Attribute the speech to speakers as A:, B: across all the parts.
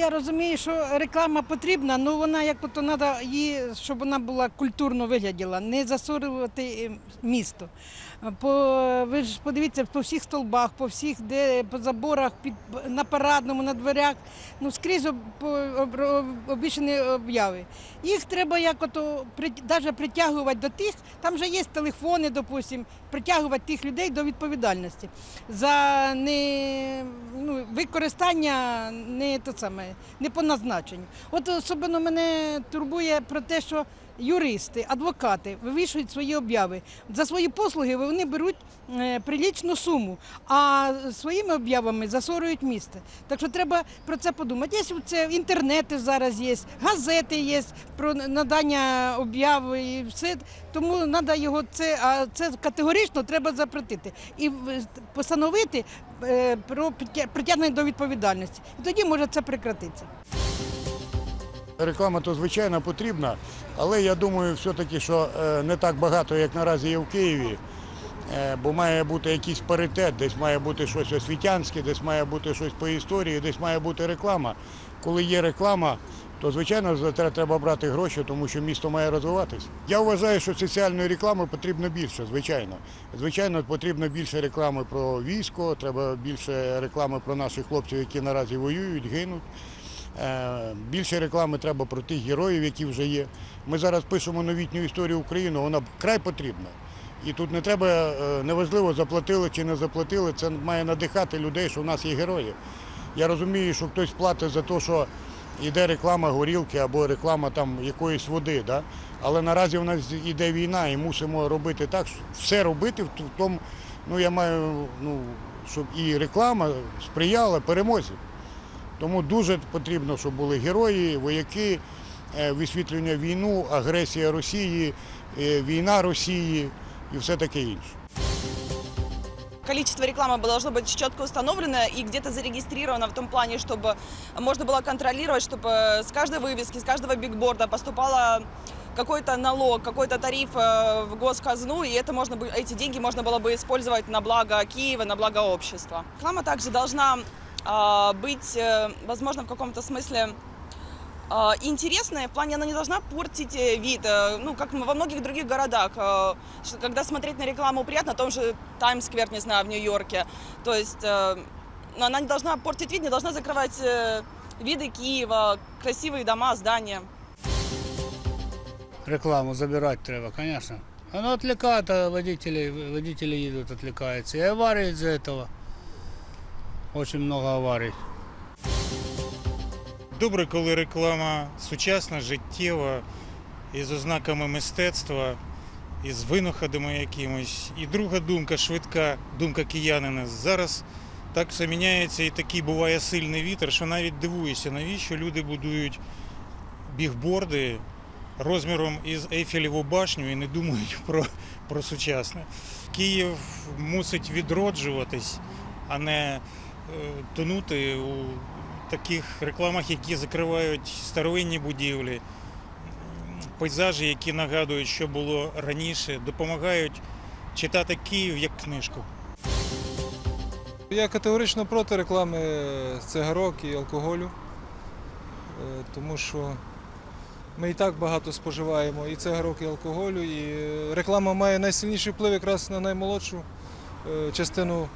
A: я розумію, що реклама потрібна, але вона як то треба її, щоб вона була культурно вигляділа, не засорювати е, місто. По, ви ж подивіться, по всіх столбах, по всіх, де по заборах, під, на парадному, на дверях, ну скрізь об, по- об, об- обяви. Їх треба як ото навіть притягувати до тих, там вже є телефони, допустим, притягувати тих людей до відповідальності за не, ну, використання не, то саме, не по назначенню. От особливо мене турбує про те, що юристи, адвокати вивішують свої обяви. За свої послуги вони беруть е, прилічну суму, а своїми об'явами засорюють місто. Так що треба про це подумати. Є це інтернети зараз є, газети є про надання об'яв і все. Тому треба його це, а це категорично треба запретити і постановити е, про притягнення до відповідальності. І тоді може це прекратитися.
B: Реклама то звичайно потрібна, але я думаю, все-таки, що е, не так багато, як наразі є в Києві. Е, Бо має бути якийсь паритет, десь має бути щось освітянське, десь має бути щось по історії, десь має бути реклама. Коли є реклама, то звичайно за це треба брати гроші, тому що місто має розвиватися. Я вважаю, що соціальної реклами потрібно більше, звичайно. Звичайно, потрібно більше реклами про військо, треба більше реклами про наших хлопців, які наразі воюють, гинуть. Е, Більше реклами треба про тих героїв, які вже є. Ми зараз пишемо новітню історію України, вона край потрібна. І тут не треба, е, неважливо, заплатили чи не заплатили, це має надихати людей, що в нас є герої. Я розумію, що хтось платить за те, що йде реклама горілки або реклама там якоїсь води. Да? Але наразі в нас йде війна і мусимо робити так, все робити в тому, ну я маю, ну, щоб і реклама сприяла перемозі. Тому дуже потрібно, щоб були герої, вояки, е, висвітлення війну, агресія Росії, е, війна Росії і все таке інше.
C: Количество рекламы должно быть четко установлено и где-то зарегистрировано в том плане, чтобы можно было контролировать, чтобы с каждой вывески, с каждого бигборда поступала какой-то налог, какой-то тариф э, в госказну, и это можно, эти деньги можно было бы использовать на благо Киева, на благо общества. Реклама также должна а, быть, э, возможно, в каком-то смысле интересная, в плане она не должна портить э, вид, э, ну, как во многих других городах. э, Когда смотреть на рекламу приятно, том же Таймс-сквер, не знаю, в Нью-Йорке. То есть она не должна портить вид, не должна закрывать виды Киева, красивые дома, здания.
D: Рекламу забирать треба, конечно. Оно отвлекает а водителей, водители едут, отвлекаются. И аварии из-за этого. Очень много аварий.
E: Добре, коли реклама сучасна, життєва, із ознаками мистецтва, із винаходами якимось. І друга думка, швидка думка киянина. Зараз так все міняється і такий буває сильний вітер, що навіть дивуєшся, навіщо люди будують бігборди розміром із Ейфелеву башню і не думають про, про сучасне. Київ мусить відроджуватись, а не е, тонути у таких рекламах, які закривають старовинні будівлі, пейзажі, які нагадують, що було раніше, допомагають читати Київ як книжку.
F: Я категорично проти реклами цигарок і алкоголю, е, тому що ми і так багато споживаємо і цигарок, і алкоголю, і е, реклама має найсильніший вплив якраз на наймолодшу е, частину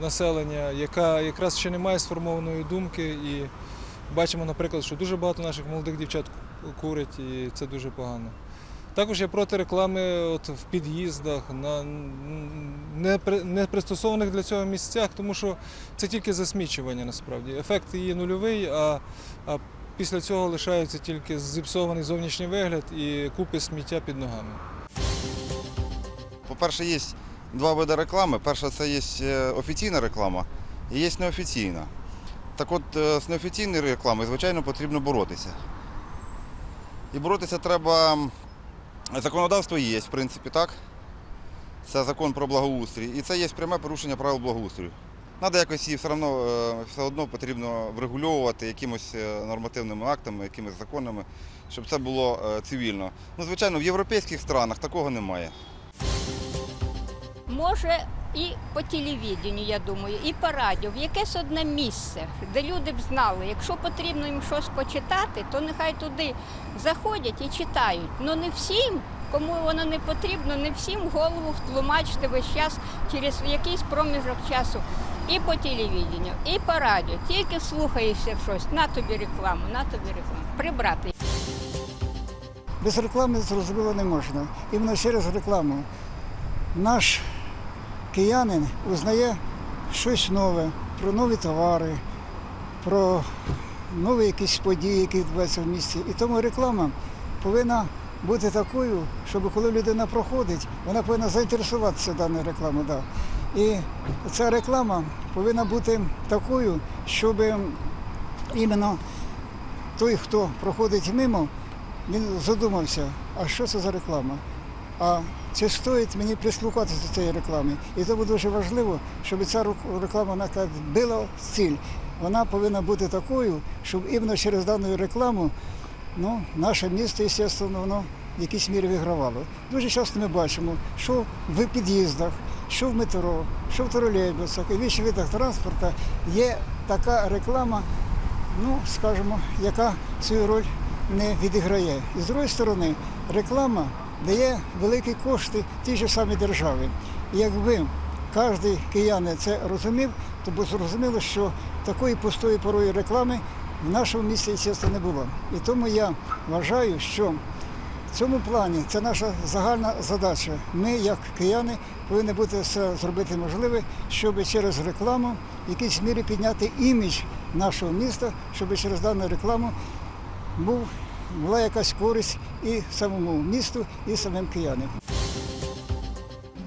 F: населення, яка якраз ще не має сформованої думки. І бачимо, наприклад, що дуже багато наших молодих дівчат курять, і це дуже погано. Також я проти реклами от в під'їздах, на не пристосованих для цього місцях, тому що це тільки засмічування насправді. Ефект її нульовий, а, а після цього лишається тільки зіпсований зовнішній вигляд і купи сміття під ногами.
G: По-перше, є два види реклами. Перша це є е, офіційна реклама і є неофіційна. Так от е, з неофіційною рекламою, звичайно, потрібно боротися. І боротися треба. Законодавство є, в принципі, так. Це закон про благоустрій. І це є пряме порушення правил благоустрою. Треба якось її все одно, е, все одно потрібно врегульовувати якимось нормативними актами, якимись законами, щоб це було цивільно. Ну, звичайно, в європейських странах такого немає.
H: Може і по телевіденню, я думаю, і по радіо, в якесь одне місце, де люди б знали, якщо потрібно їм щось почитати, то нехай туди заходять і читають. Ну не всім, кому воно не потрібно, не всім голову втлумачити весь час через якийсь проміжок часу. І по телевіденню, і по радіо. Тільки слухаєшся щось, на тобі рекламу, на тобі рекламу. Прибрати.
I: Без реклами зрозуміло не можна. Іменно через рекламу наш киянин узнає щось нове про нові товари, про нові якісь події, які відбуваються в місті. І тому реклама повинна бути такою, щоб коли людина проходить, вона повинна заінтересуватися даною рекламою. Да. І ця реклама повинна бути такою, щоб іменно той, хто проходить мимо, він задумався, а що це за реклама? А чи стоїть мені прислухатися до цієї реклами? І тому дуже важливо, щоб ця реклама вона била ціль. Вона повинна бути такою, щоб іменно через дану рекламу ну, наше місто, звісно, воно в якійсь мірі вигравало. Дуже часто ми бачимо, що в під'їздах, що в метро, що в тролейбусах і в інших видах транспорту є така реклама, ну, скажімо, яка свою роль не відіграє. І з другої сторони, реклама дає великі кошти тій же самій державі. Якби кожен киянин це розумів, то б зрозуміло, що такої пустої порої реклами в нашому місті, звісно, не було. І тому я вважаю, що в цьому плані це наша загальна задача. Ми, як кияни, повинні бути все зробити можливе, щоб через рекламу в якійсь мірі підняти імідж нашого міста, щоб через дану рекламу був, була якась користь і самому місту, і самим киянам.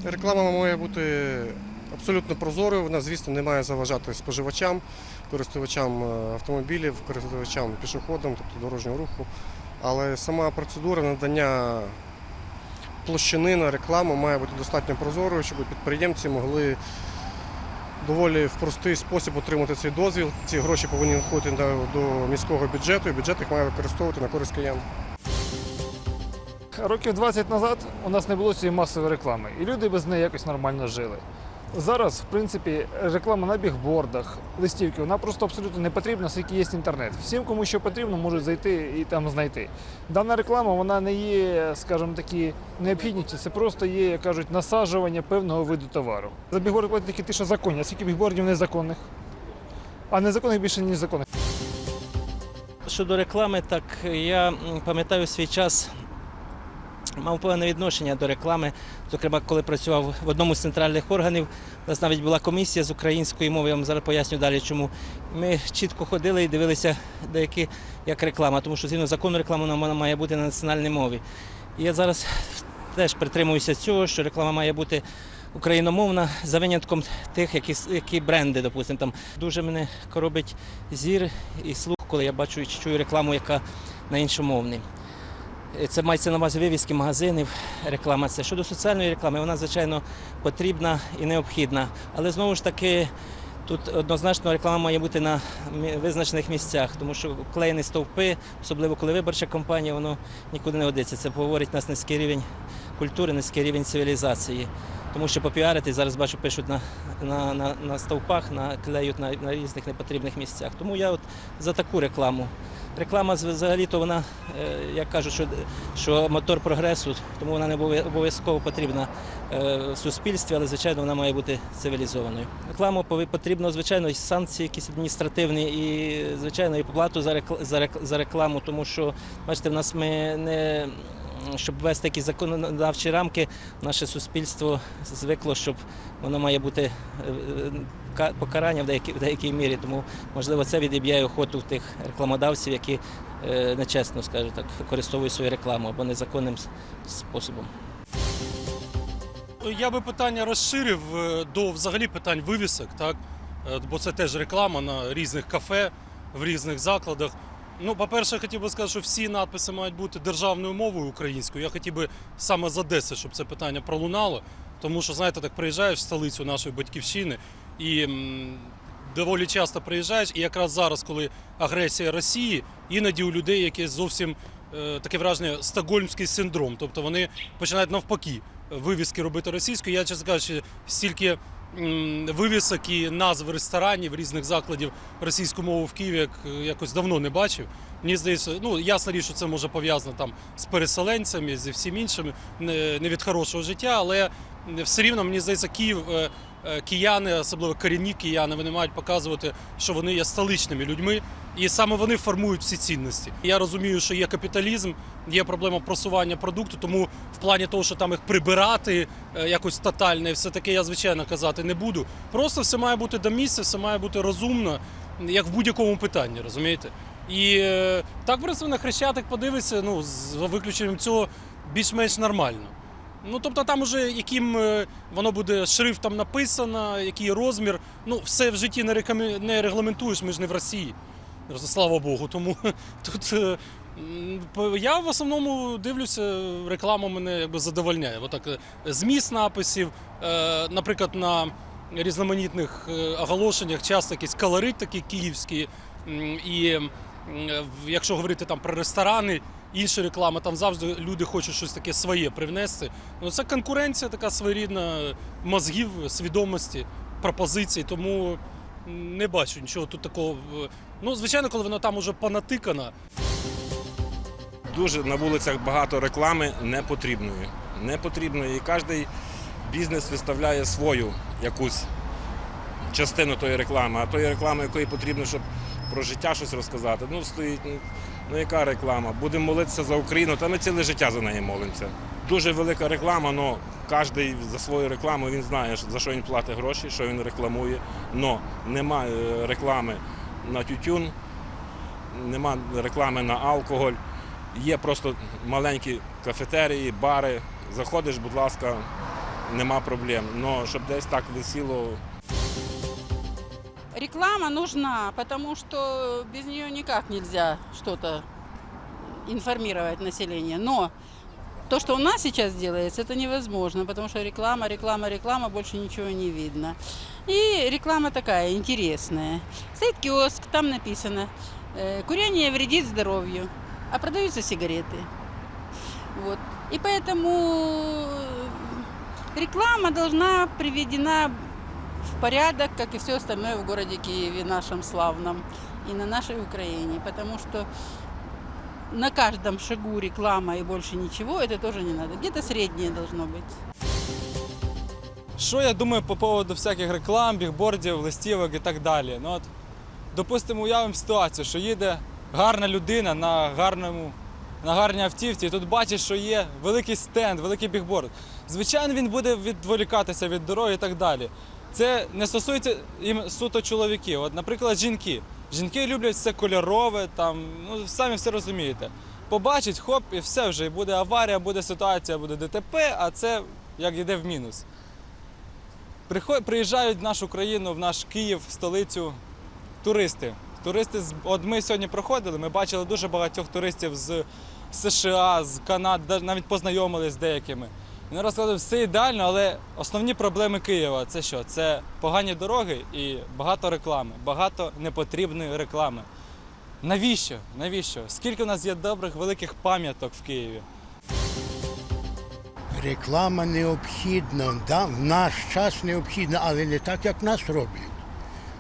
J: Реклама має бути абсолютно прозорою. Вона, звісно, не має заважати споживачам, користувачам е, автомобілів, користувачам пішоходам, тобто дорожнього руху. Але сама процедура надання площини на рекламу має бути достатньо прозорою, щоб підприємці могли доволі в простий спосіб отримати цей дозвіл. Ці гроші повинні надходити до- міського бюджету, і бюджет їх має використовувати на користь киян.
K: Років 20 назад у нас не було цієї масової реклами, і люди без неї якось нормально жили. Зараз, в принципі, реклама на бігбордах, листівки, вона просто абсолютно не потрібна, оскільки є інтернет. Всім, кому що потрібно, можуть зайти і там знайти. Дана реклама вона не є, скажімо такі, необхідністю, це просто є, як кажуть, насаджування певного виду товару. За бігборди платять тільки ті, що законні, а скільки бігбордів незаконних, а незаконних більше, ніж законних.
L: Щодо реклами, так я пам'ятаю свій час. Мав певне відношення до реклами. Зокрема, коли працював в одному з центральних органів, у нас навіть була комісія з української мови, я вам зараз поясню далі, чому. Ми чітко ходили і дивилися деякі як реклама, тому що згідно закону реклама вона має бути на національній мові. І я зараз теж притримуюся цього, що реклама має бути україномовна за винятком тих, які, які бренди, допустимо, там дуже мене коробить зір і слух, коли я бачу і чую рекламу, яка на іншомовній. Це мається на увазі вивіски магазинів, реклама. Це щодо соціальної реклами, вона звичайно потрібна і необхідна. Але знову ж таки, тут однозначно реклама має бути на визначених місцях, тому що клеєні стовпи, особливо коли виборча кампанія, воно нікуди не годиться. Це говорить нас низький рівень культури, низький рівень цивілізації. Тому що попіарити зараз бачу, пишуть на, на, на, на стовпах, на, клеють на, на різних непотрібних місцях. Тому я от за таку рекламу. Реклама взагалі-то вона, е, як кажуть, що, що мотор прогресу, тому вона не обов'я- обов'язково потрібна е, в суспільстві, але звичайно вона має бути цивілізованою. Рекламу потрібно, звичайно, і санкції якісь адміністративні, і звичайно, і поплату за рекламу, тому що бачите, в нас ми не. Щоб ввести якісь законодавчі рамки, наше суспільство звикло, щоб воно має бути е, ка- покарання в деякій, в деякій мірі. Тому можливо це відіб'є охоту тих рекламодавців, які е, нечесно, скажу так, використовують свою рекламу або незаконним способом.
M: Я би питання розширив е, до взагалі питань вивісок, так? Бо це теж реклама на різних кафе, в різних закладах. Ну, по-перше, хотів би сказати, що всі надписи мають бути державною мовою українською. Я хотів би саме з Одеси, щоб це питання пролунало. Тому що, знаєте, так приїжджаєш в столицю нашої батьківщини і м, доволі часто приїжджаєш, і якраз зараз, коли агресія Росії, іноді у людей якесь зовсім е, таке враження стокгольмський синдром. Тобто вони починають навпаки вивіски робити російською. Я, чесно кажучи, стільки вивісок і назв ресторанів різних закладів російської мови в Києві як е, якось давно не бачив. Мені здається, ну ясна річ, що це може пов'язано там з переселенцями, зі всім іншим, не, від хорошого життя, але все рівно мені здається, Київ. е, е, Кияни, особливо корінні кияни, вони мають показувати, що вони є столичними людьми, і саме вони формують всі цінності. Я розумію, що є капіталізм, є проблема просування продукту, тому в плані того, що там їх прибирати е, якось тотально, і все таке я звичайно казати не буду. Просто все має бути до місця, все має бути розумно, як в будь-якому питанні, розумієте? І е, так, принципі, на хрещатик подивитися, ну, з виключенням цього більш-менш нормально. Ну, тобто там уже яким е, воно буде шрифтом написано, який розмір. Ну, все в житті не, рекомі... не регламентуєш, ми ж не в Росії. Слава Богу. Тому тут е, я в основному дивлюся, реклама мене якби задовольняє. Отак, е, зміст написів, е, наприклад, на різноманітних оголошеннях часто якийсь колорит такий київський. І якщо говорити там про ресторани, інша реклама, там завжди люди хочуть щось таке своє привнести. Ну, це конкуренція така своєрідна мозгів, свідомості, пропозицій, тому не бачу нічого тут такого. Ну, звичайно, коли вона там уже понатикана,
N: Дуже на вулицях багато реклами непотрібної. Непотрібної. І кожен бізнес виставляє свою якусь частину тої реклами, а тої реклами, якої потрібно, щоб про життя щось розказати. Ну, стоїть, ну, ну яка реклама? Будемо молитися за Україну, та ми ціле життя за неї молимося. Дуже велика реклама, але кожен за свою рекламу він знає, за що він платить гроші, що він рекламує. Но немає реклами на тютюн, нема реклами на алкоголь. Є просто маленькі кафетерії, бари. Заходиш, будь ласка, нема проблем. Но щоб десь так висіло
O: Реклама нужна, потому что без нее никак нельзя что-то информировать население. Но то, что у нас сейчас делается, это невозможно, потому что реклама, реклама, реклама, больше ничего не видно. И реклама такая интересная. Стоит киоск, там написано, э, курение вредит здоровью, а продаются сигареты. Вот. И поэтому э, реклама должна приведена в порядок, как и все остальное в городе Киеве, нашем славном, и на нашей Украине. Потому что на каждом шагу реклама и больше ничего, это тоже не надо. Где-то среднее должно быть.
P: Що я думаю по поводу всяких реклам, бігбордів, листівок і так далі? Ну от, допустимо, уявимо ситуацію, що їде гарна людина на гарному, на гарній автівці, і тут бачить, що є великий стенд, великий бігборд. Звичайно, він буде відволікатися від дороги і так далі. Це не стосується їм суто чоловіків. От, наприклад, жінки. Жінки люблять все кольорове, там, ну самі все розумієте. Побачить, хоп, і все вже, і буде аварія, буде ситуація, буде ДТП, а це як йде в мінус. Приїжджають в нашу країну, в наш Київ, столицю, туристи. Туристи з от ми сьогодні проходили, ми бачили дуже багатьох туристів з США, з Канади, навіть познайомились з деякими. Вони розказали, все ідеально, але основні проблеми Києва це що? Це погані дороги і багато реклами, багато непотрібної реклами. Навіщо? Навіщо? Скільки у нас є добрих великих пам'яток в Києві?
Q: Реклама необхідна, да, в наш час необхідна, але не так, як нас роблять.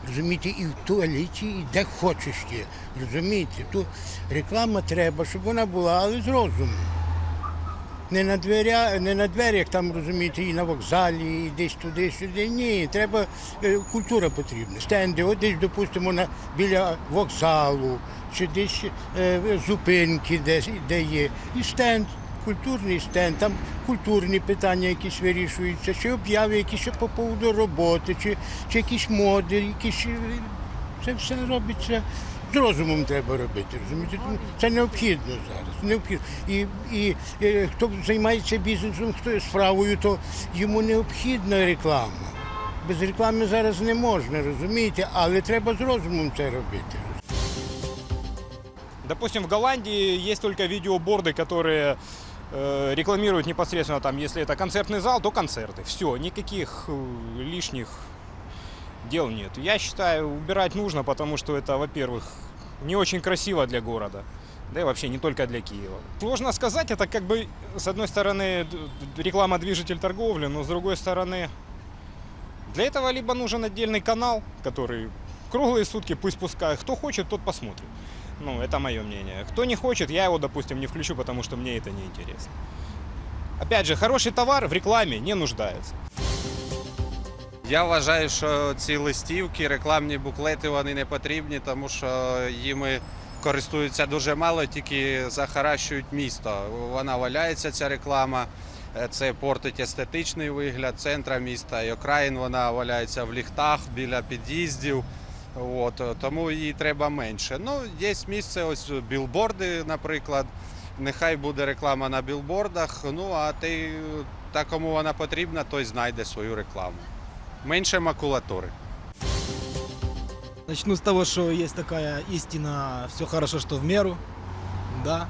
Q: Розумієте, і в туалеті, і де хочеш є. Розумієте, тут реклама треба, щоб вона була, але з розумом. Не на, дверя, не на дверях, там, розумієте, і на вокзалі, і десь туди-сюди. Ні, треба, е, культура потрібна. Стенди, от десь, допустимо, на, біля вокзалу, чи десь е, зупинки, де, де є. І стенд, культурний стенд, там культурні питання якісь вирішуються, чи обяви якісь по поводу роботи, чи, чи якісь моди, якісь. е, Це все робиться з розумом треба робити. розумієте? Тому Це необхідно зараз. Необхідно. І, і, е, хто займається бізнесом, хто справою, то йому необхідна реклама. Без реклами зараз не можна, розумієте, але треба з розумом це робити.
K: Допустим, в Голландии есть только видеоборды, которые э, рекламируют непосредственно там, если это концертный зал, то концерты. Все, никаких э, лишних Дел нет. Я считаю, убирать нужно, потому что это, во-первых, не очень красиво для города.
R: да и вообще не только для Киева. Сложно сказать, это как бы, с одной стороны, реклама движитель торговли, но с другой стороны, для этого либо нужен отдельный канал, который круглые сутки пусть пускает, кто хочет, тот посмотрит. Ну, это мое мнение. Кто не хочет, я его, допустим, не включу, потому что мне это не интересно. Опять же, хороший товар в рекламе не нуждается.
S: Я вважаю, що ці листівки, рекламні буклети вони не потрібні, тому що їми користуються дуже мало, тільки захаращують місто. Вона валяється, ця реклама. Е, Це портить естетичний вигляд центра міста і окраїн. Вона валяється в ліхтах біля під'їздів. От, е, тому її треба менше. Ну, є місце, ось білборди, наприклад. Нехай буде реклама на білбордах. Ну а ти, та кому вона потрібна, той знайде свою рекламу. Менше макулатури.
T: Начну с того, что есть такая истина, все хорошо, что в меру, да.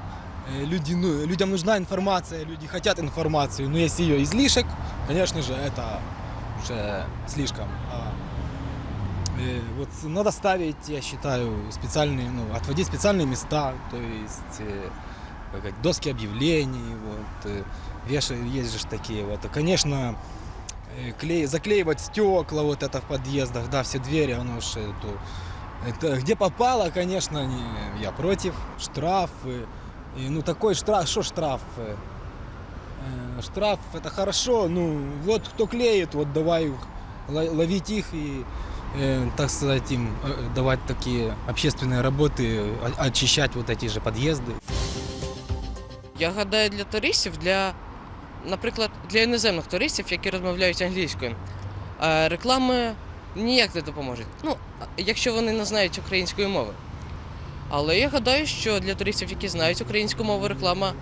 T: Э, Люди, ну, людям нужна информация, люди хотят информацию, но если ее излишек, конечно же, это уже слишком. А, э, вот надо ставить, я считаю, специальные, ну, отводить специальные места, то есть э, как доски объявлений, вот, э, вешают, есть же такие вот. Конечно, клей, заклеивать стекла вот это в подъездах, да, все двери, оно же эту, это где попало, конечно, не, я против. Штрафы, и, ну такой штраф, что штраф? э, э, Штраф это хорошо, ну вот кто клеит, вот давай ло- ловить их и, э, так сказать, им э, давать такие общественные работы, о- очищать вот эти же подъезды.
U: Я гадаю, для туристів, для, наприклад, для іноземних туристів, які розмовляють англійською, е, реклами ніяк не допоможуть. Ну, якщо вони не знають української мови. Але я гадаю, що для туристів, які знають українську мову, реклама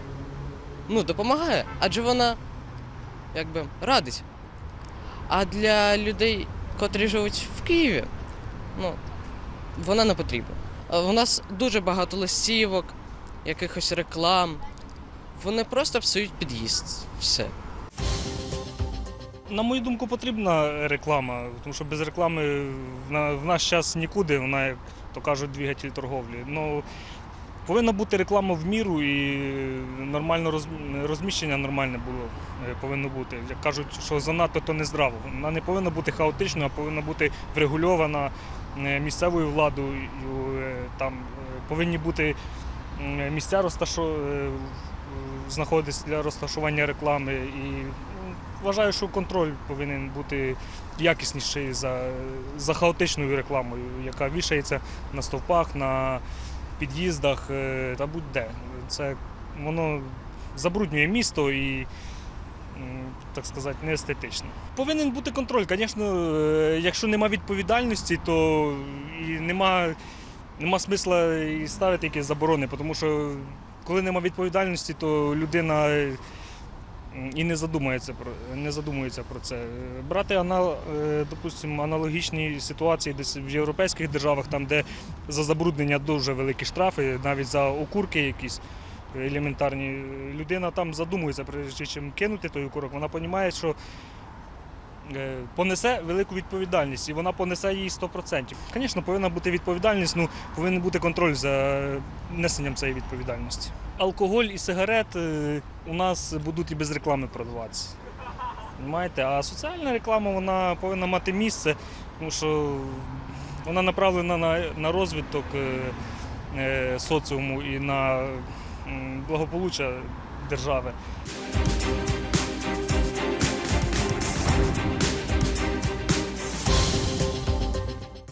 U: ну, допомагає, адже вона якби радить. А для людей, котрі живуть в Києві, ну, вона не потрібна. Е, У нас дуже багато листівок, якихось реклам. Вони просто псують під'їзд. Все.
V: На мою думку, потрібна реклама, тому що без реклами в на- наш час нікуди, вона, як то кажуть, двигатель торговлі. Ну, повинна бути реклама в міру і нормально розміщення нормальне було, е, повинно бути. Як кажуть, що занадто то не здраво. Вона не повинна бути хаотичною, а повинна бути врегульована е, місцевою владою. е, Там повинні бути місця розташо... знаходитись для розташування реклами. І вважаю, що контроль повинен бути якісніший за, за хаотичною рекламою, яка вішається на стовпах, на під'їздах е, та будь-де. Це воно забруднює місто і, так сказати, не естетично. Повинен бути контроль. Звісно, е, якщо нема відповідальності, то і нема, нема смисла і ставити якісь заборони, тому що коли нема відповідальності, то людина е, і не задумується про не задумується про це. Брати анал, е, допустимо, аналогічні ситуації десь в європейських державах, там де за забруднення дуже великі штрафи, навіть за окурки якісь елементарні. Людина там задумується, прежде чим кинути той окурок, вона розуміє, що е, понесе велику відповідальність, і вона понесе її 100%. Звісно, повинна бути відповідальність, ну повинен бути контроль за несенням цієї відповідальності. Алкоголь і сигарет е, у нас будуть і без реклами продаватися. Понимаєте? А соціальна реклама вона повинна мати місце, тому що вона направлена на, на розвиток е, е, соціуму і на благополуччя держави.